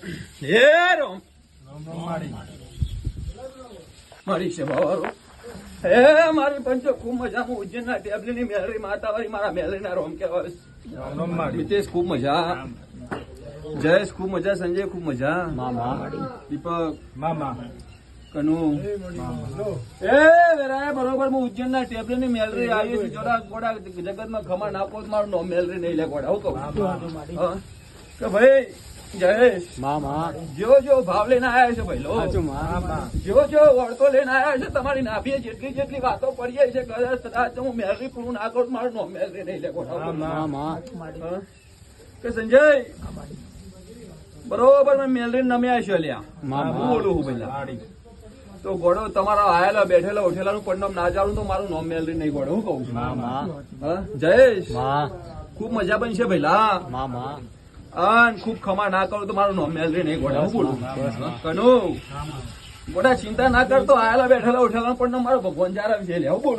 હે રોમ મારી છે બાવારો હે મારી પંચો ખૂબ મજામાં ઉજ્જૈનના ટેબલીની મેલરી માતાવાળી મારા મેલરીના રોમ કહેવાય. મિતેશ ખૂબ મજા. જયેશ ખૂબ મજા. સંજય ખૂબ મજા. મામા. દીપક. મામા. કનુ. એ વેરાય બરોબર હું ઉજ્જૈનના ટેબલીની મેલરી આવી છું જોડા ગોડા જગતમાં ખમણ નાખો મારું મેલરી નહીં લે ગોડા હું કહું? કે ભાઈ જયેશ. જો જો ભાવ લઈને આવ્યા છે ભાઈ મામા જો જો વળતો લઈને આવ્યા છે. તમારી નાભીએ જેટલી જેટલી વાતો પડીએ છે કદાચ કદાચ હું મેલરી પૂરું ના કરું તો મારું નામ મેલરી નહીં લે મામા હું કે સંજય બરોબર મેં મેલરી નમ્યા છે લ્યા. મામા બોલું હું પેલા તો ગોડો તમારા આયેલા બેઠેલા ઉઠેલા નું પરિણામ ના જાણું તો મારું નોમ મેલરી નહીં ગોડો હું કહું છું. હા? જયેશ. ખૂબ મજા પણ છે ભઈલા અન ખૂબ ખમા ના કરું તો મારું નામ મેલરી નહીં ગોડા બોલું. કનુ ગોડા ચિંતા ના કરતો આયેલા બેઠેલા ઉઠેલા પણ મારો ભગવાન જારા વિશે લે, હું બોલું.